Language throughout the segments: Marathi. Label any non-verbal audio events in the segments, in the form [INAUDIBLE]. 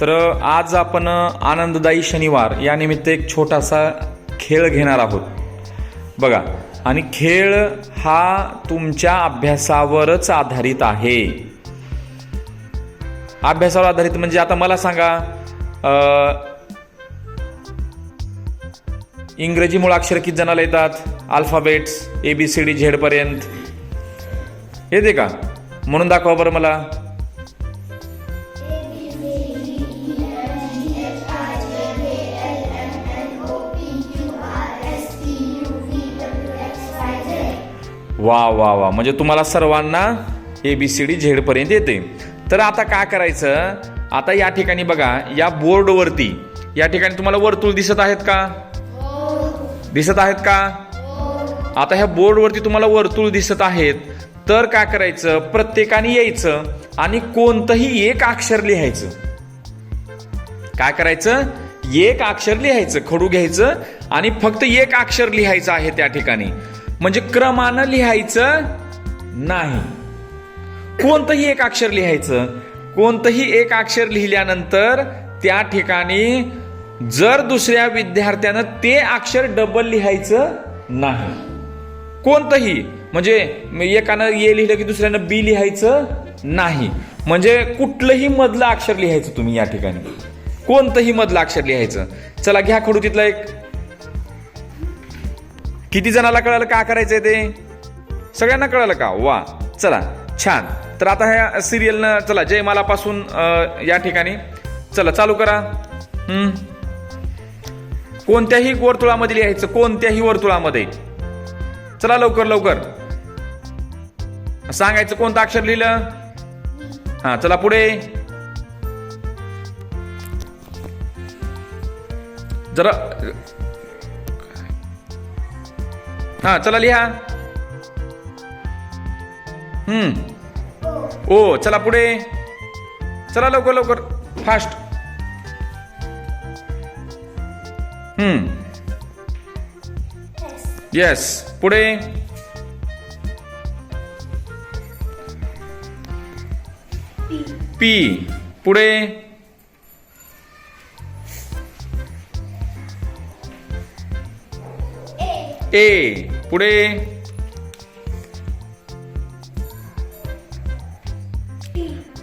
तर आज आपण आनंददायी शनिवार या निमित्त एक छोटासा खेळ घेणार आहोत. बघा आणि खेळ हा तुमच्या अभ्यासावरच आधारित आहे. अभ्यासावर आधारित म्हणजे आता मला सांगा इंग्रजी मुळाक्षर किती जणाला येतात? Alphabets A B C D झेडपर्यंत येते का? म्हणून दाखवा बरं मला. वा वा वा. म्हणजे तुम्हाला सर्वांना ए बी सी डी झेडपर्यंत येते. तर आता काय करायचं? आता या ठिकाणी बघा या बोर्डवरती या ठिकाणी तुम्हाला वर्तुळ दिसत आहेत का? दिसत आहेत का? आता ह्या बोर्डवरती तुम्हाला वर्तुळ दिसत आहेत. तर काय करायचं? प्रत्येकाने यायचं आणि कोणतंही एक अक्षर लिहायचं. काय करायचं? एक अक्षर लिहायचं खडू घ्यायचं आणि फक्त एक अक्षर लिहायचं आहे त्या ठिकाणी. म्हणजे क्रमानं लिहायचं नाही. कोणतंही एक अक्षर लिहायचं. कोणतंही एक अक्षर लिहिल्यानंतर त्या ठिकाणी जर दुसऱ्या विद्यार्थ्यानं ते अक्षर डबल लिहायचं नाही. कोणतंही म्हणजे एकानं ए लिहिलं की दुसऱ्यानं बी लिहायचं नाही. म्हणजे कुठलंही मधलं अक्षर लिहायचं तुम्ही या ठिकाणी. कोणतंही मधलं अक्षर लिहायचं. चला घ्या खडू तिथला एक किती जणाला कळालं का करायचंय ते? सगळ्यांना कळालं का? वा चला छान. तर आता ह्या सिरियलनं चला जयमालापासून या ठिकाणी. चला चालू करा. कोणत्याही वर्तुळामध्ये लिहायचं कोणत्याही वर्तुळामध्ये. चला लवकर लवकर. सांगायचं कोणतं अक्षर लिहिलं? हा चला पुढे. जरा हा चला लिहा. हम्म. ओ चला पुढे. चला लवकर लवकर. फास्ट हम्म. येस पुढे. पी पुढे. ए पुढे.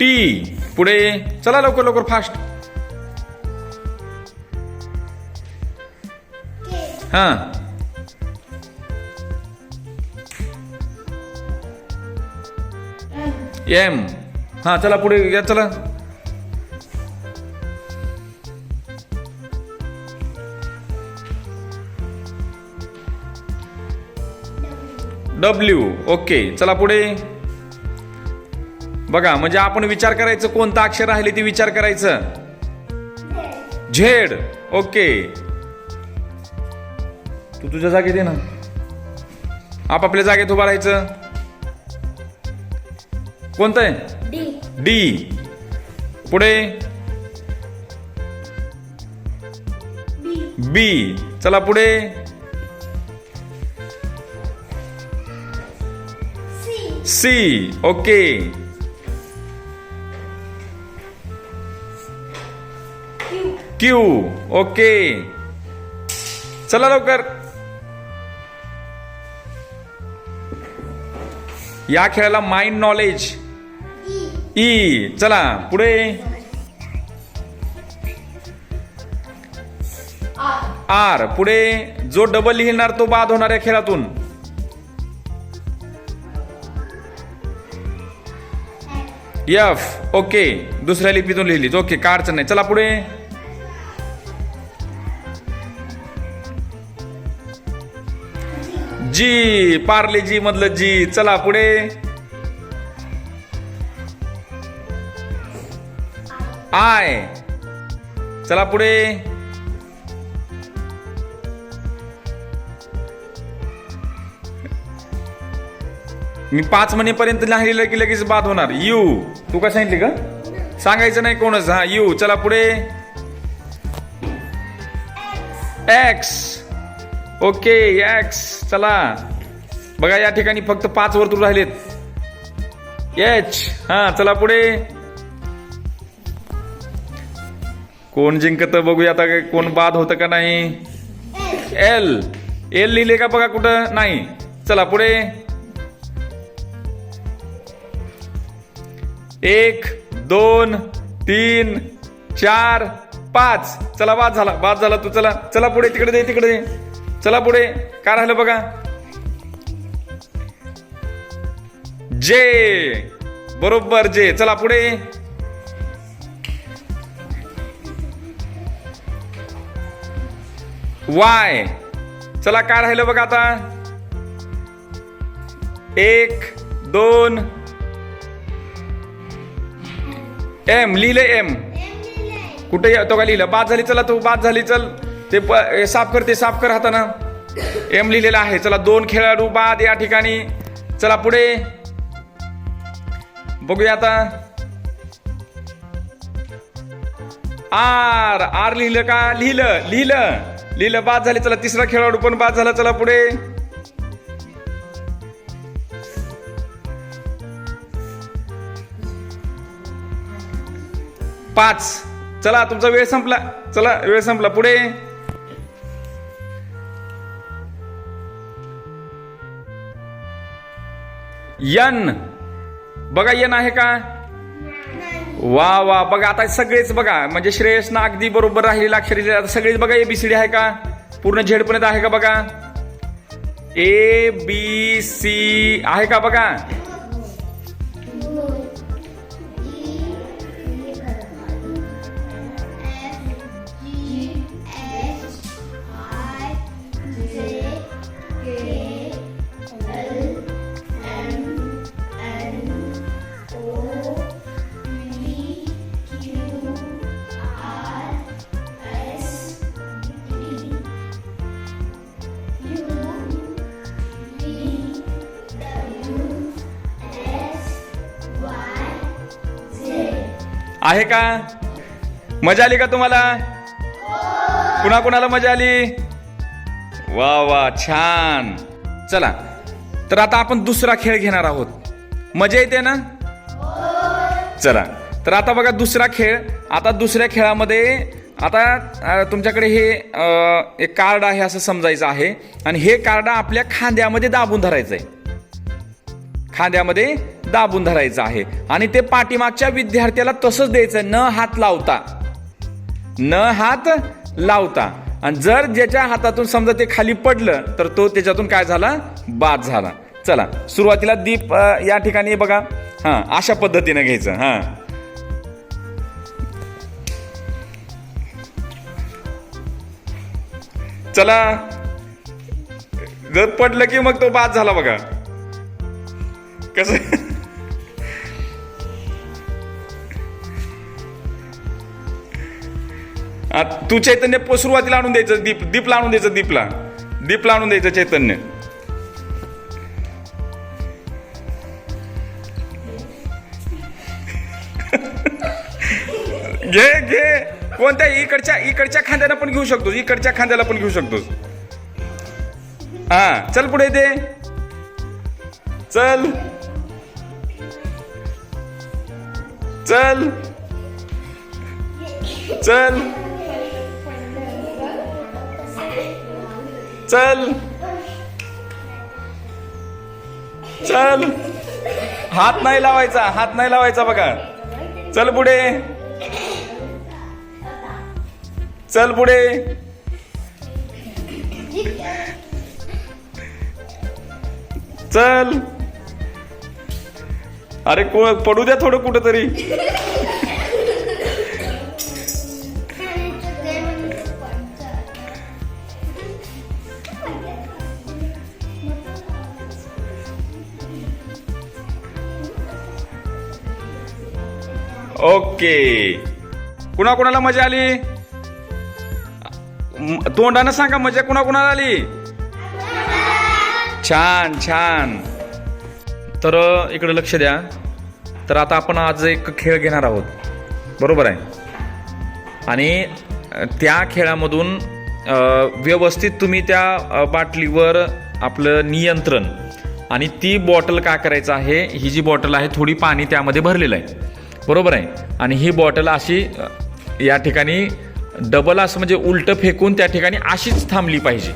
टी पुढे. चला लवकर लवकर फास्ट हा. एम हा चला पुढे या चला. डब्ल्यू ओके चला पुढे. बघा म्हणजे आपण विचार करायचं कोणतं अक्षर राहिले ते विचार करायचं? झेड. ओके तू तुझ्या जागेत ये ना. आपापल्या जागेत उभा राहायचं. कोणतं आहे? डी. पुढे. बी. चला पुढे. सी ओके क्यू ओके चला लवकर. या खेळाला माइंड नॉलेज ई चला पुढे. आर आर पुढे. जो डबल लिहिणार तो बाद होणार या खेळातून. एफ ओके दुसऱ्या लिपीतून लिहिलीच ओके काय अडचण नाही. चला पुढे. जी पार्ले जी मधलं जी चला पुढे. आय चला पुढे. मी पाच महिनेपर्यंत लिहिलं की लगेच बाद होणार. यू. तू काय सांगितली का सांगायचं नाही कोणच. हा यू. चला पुढे. एक्स ओके एक्स चला. बघा या ठिकाणी फक्त पाच वर्तुळ राहिलेत. एच हा चला पुढे. कोण जिंकत बघूया आता काय कोण बाद होतं का नाही. एल एल लिहिले का बघा कुठं? नाही. चला पुढे. एक दोन तीन चार पाच. चला बाद झाला बाद झाला तू. चला चला पुढे तिकडे दे तिकडे दे. चला पुढे. काय राहिलं बघा? जे. बरोबर जे. चला पुढे. वाय. चला काय राहिलं बघा आता? एक दोन एम लिहिले एम कुठे तो का लिहिलं? बाद झाली चला तू बाद झाली चल. ते साफ कर ते साफ कर हाताना. एम लिहिलेलं आहे. चला दोन खेळाडू बाद या ठिकाणी. चला पुढे. बघूया आता. आर आर लिहिलं का? लिहिलं लिहिलं. लिहिलं बाद झाली. चला तिसरा खेळाडू पण बाद झाला. चला पुढे. पाच. चला तुमचा वेळ संपला. चला वेळ संपला. पुढे. यन. बघा यन आहे का? वा वा. बघा आता सगळेच बघा. म्हणजे श्रेयस ना अगदी बरोबर राहिलेलं अक्षर आता सगळेच बघा ए बी सी डी आहे का? पूर्ण झेडपर्यंत आहे का बघा? ए बी सी आहे का बघा? आहे का? मजा आली का तुम्हाला? कुणा कुणाला मजा आली? वा वा छान. चला तर आता आपण दुसरा खेळ घेणार आहोत. मजा येते ना? चला तर आता बघा दुसरा खेळ. आता दुसऱ्या खेळामध्ये आता तुमच्याकडे हे एक कार्ड आहे असं समजायचं आहे. आणि हे कार्ड आपल्या खांद्यामध्ये दाबून धरायचं आहे खांद्यामध्ये दाबून धरायचं आहे. आणि ते पाठीमागच्या विद्यार्थ्याला तसंच द्यायचं न हात लावता. न हात लावता. आणि जर ज्याच्या हातातून समजा ते खाली पडलं तर तो त्याच्यातून काय झाला? बाद झाला. चला सुरुवातीला दीप या ठिकाणी बघा. हा अशा पद्धतीने घ्यायचं हा. चला. जर पडलं की मग तो बाद झाला बघा. कसं? आ, तू चैतन्य प- सुरुवातीला आणून द्यायचं दीप दीपला आणून द्यायचं दीपला. दीपला आणून द्यायचं चैतन्य. घे घे. कोणत्या? इकडच्या इकडच्या खांद्याला पण घेऊ शकतोस. इकडच्या खांद्याला पण घेऊ शकतोस. हा चल पुढे दे. चल. चल. चल. चल. चल. हात नाही लावायचा हात नाही लावायचा बघा. चल पुढे. चल पुढे. चल. अरे को पडू द्या थोडं कुठं तरी ओके. कुणा कुणाला मजा आली? तोंडानं सांगा मजा कुणा कुणाला आली? छान छान. तर इकडे लक्ष द्या. तर आता आपण आज एक खेळ घेणार आहोत. बरोबर आहे? आणि त्या खेळामधून व्यवस्थित तुम्ही त्या बाटलीवर आपलं नियंत्रण आणि ती बॉटल काय करायचं आहे? ही जी बॉटल आहे थोडी पाणी त्यामध्ये भरलेलं आहे. बरोबर आहे? आणि ही बॉटल अशी या ठिकाणी डबल असं म्हणजे उलटं फेकून त्या ठिकाणी अशीच थांबली पाहिजे.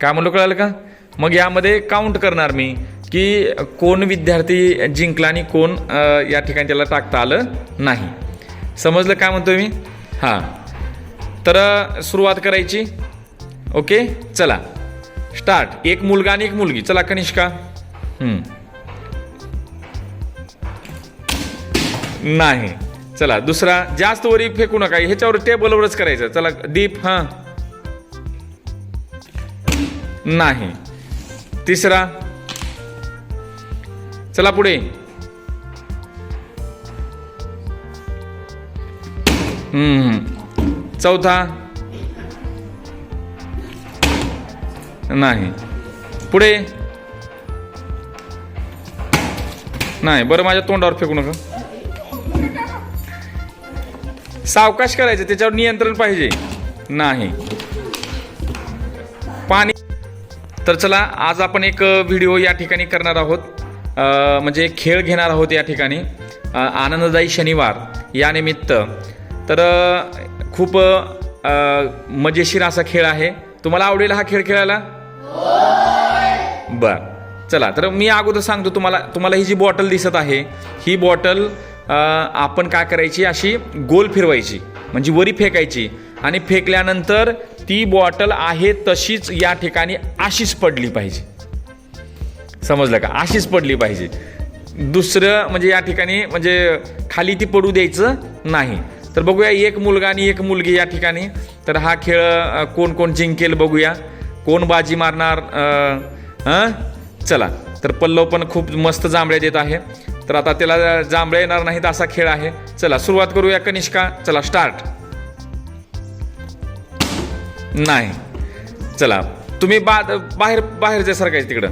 काय म्हणलो कळालं का? मग यामध्ये काउंट करणार मी. की कोण विद्यार्थी जिंकला आणि कोण या ठिकाणी त्याला टाकता आलं नाही. समजलं काय म्हणतो मी? हां. तर सुरुवात करायची. ओके? चला. स्टार्ट. एक मुलगा आणि एक मुलगी. चला कनिष्का. नाही. चला दुसरा. जास्त वरी फेकू नका. ह्याच्यावर टेबलवरच करायचं. चला दीप हां. नाही. तिसरा. चला पुढे. हम्म. चौथा. नाही. पुढे. नाही बरं माझ्या तोंडावर फेकू नका. सावकाश करायचं त्याच्यावर नियंत्रण पाहिजे. नाही. पाणी तर चला आज आपण एक व्हिडिओ या ठिकाणी करणार आहोत. म्हणजे खेळ घेणार आहोत या ठिकाणी. आनंददायी शनिवार या निमित्त. तर खूप मजेशीर असा खेळ आहे. तुम्हाला आवडेल हा खेळ खेळायला? बर. चला तर मी अगोदर सांगतो तुम्हाला तुम्हाला ही जी बॉटल दिसत आहे ही बॉटल आपण काय करायची? अशी गोल फिरवायची म्हणजे वरी फेकायची आणि फेकल्यानंतर ती बॉटल आहे तशीच या ठिकाणी अशीच पडली पाहिजे. समजलं का? अशीच पडली पाहिजे. दुसरं म्हणजे या ठिकाणी म्हणजे खाली ती पडू द्यायचं नाही. तर बघूया एक मुलगा आणि एक मुलगी या ठिकाणी. तर हा खेळ कोण कोण जिंकेल बघूया. कोण बाजी मारणार अ, चला. तर पल्लव पण खूप मस्त जांभळ्या देत आहे. तर आता त्याला जांभळ्या येणार नाहीत असा खेळ आहे. चला सुरुवात करूया कनिष्का. चला स्टार्ट नाही. चला तुम्ही बा बाहेर बाहेर जे सरकायचं तिकडं.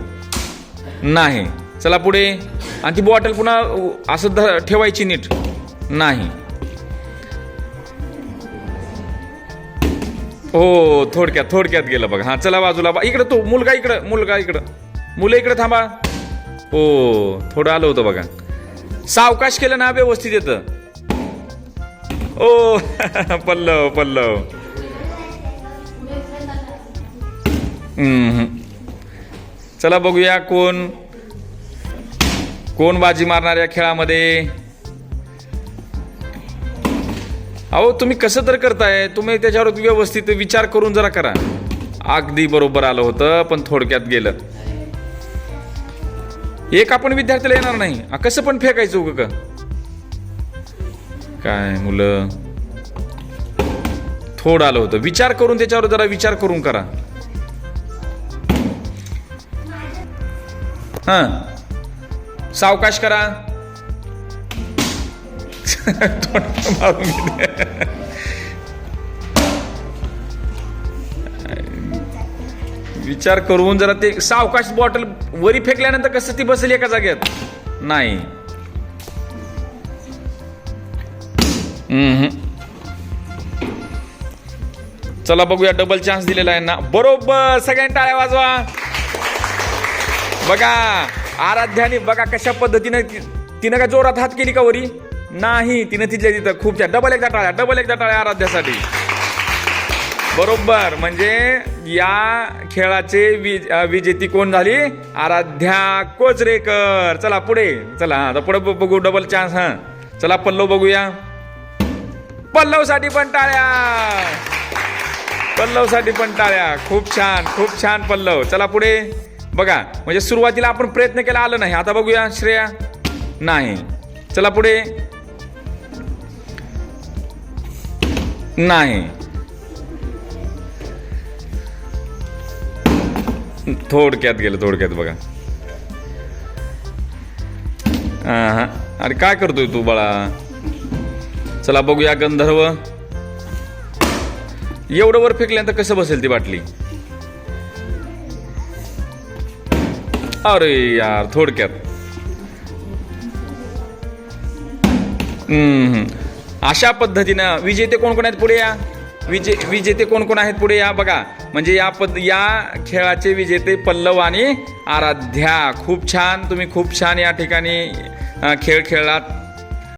नाही. चला पुढे. आणि ती बॉटल पुन्हा असं ध ठेवायची नीट. नाही. हो थोडक्यात थोडक्यात गेलं बघा. हा चला बाजूला. बा इकडं तो मुलगा इकडं मुलगा इकडं. मुलं इकडं थांबा. हो थोडं आलं होतं बघा. सावकाश केलं ना व्यवस्थित येतं. ओ [LAUGHS] पल्लव पल्लव. चला बघूया कोण कोण बाजी मारणार या खेळामध्ये. अहो तुम्ही कसं तर करताय तुम्ही त्याच्यावर व्यवस्थित विचार करून जरा करा. अगदी बरोबर आलं होतं पण थोडक्यात गेलं. एक आपण विद्यार्थ्याला येणार नाही. कसं पण फेकायचं उग का? काय मुलं? थोडं आलं होतं. विचार करून त्याच्यावर जरा विचार करून करा. हा. सावकाश करा. मारून गेले. विचार करून जरा ते सावकाश बॉटल वरी फेकल्यानंतर कसं ती बसेल एका जागेत? नाही. चला बघूया डबल चान्स दिलेला आहे ना. बरोबर सगळ्यांनी टाळ्या वाजवा. बघा आराध्याने बघा कशा पद्धतीनं तिनं का जोरात हात केली का वरी? नाही तिनं तिथल्या तिथं खूप छान. डबल एकदा टाळ्या डबल एकदा टाळ्या आराध्यासाठी. बरोबर म्हणजे या खेळाचे विज विजेती कोण झाली? आराध्या कोचरेकर. चला पुढे चला आता पुढे ब- बघू डबल चान्स हा. चला पल्लव बघूया. पल्लवसाठी पण टाळ्या. पल्लवसाठी पण टाळ्या. खूप छान खूप छान पल्लव. चला पुढे. बघा म्हणजे सुरुवातीला आपण प्रयत्न केला आलं नाही. आता बघूया श्रेया. नाही. चला पुढे. नाही. थोडक्यात गेलं थोडक्यात बघा. हा अरे काय करतोय तू बाळा? चला बघूया गंधर्व. एवढं वर फेकल्यानंतर कसं बसेल ती बाटली? अरे यार थोडक्यात. हम्म. अशा पद्धतीनं विजेते कोण कोण आहेत पुढे या? विजे विजेते कोण कोण आहेत पुढे या? बघा म्हणजे या पद या खेळाचे विजेते पल्लव आणि आराध्या. खूप छान तुम्ही खूप छान या ठिकाणी खेळ खेळलात.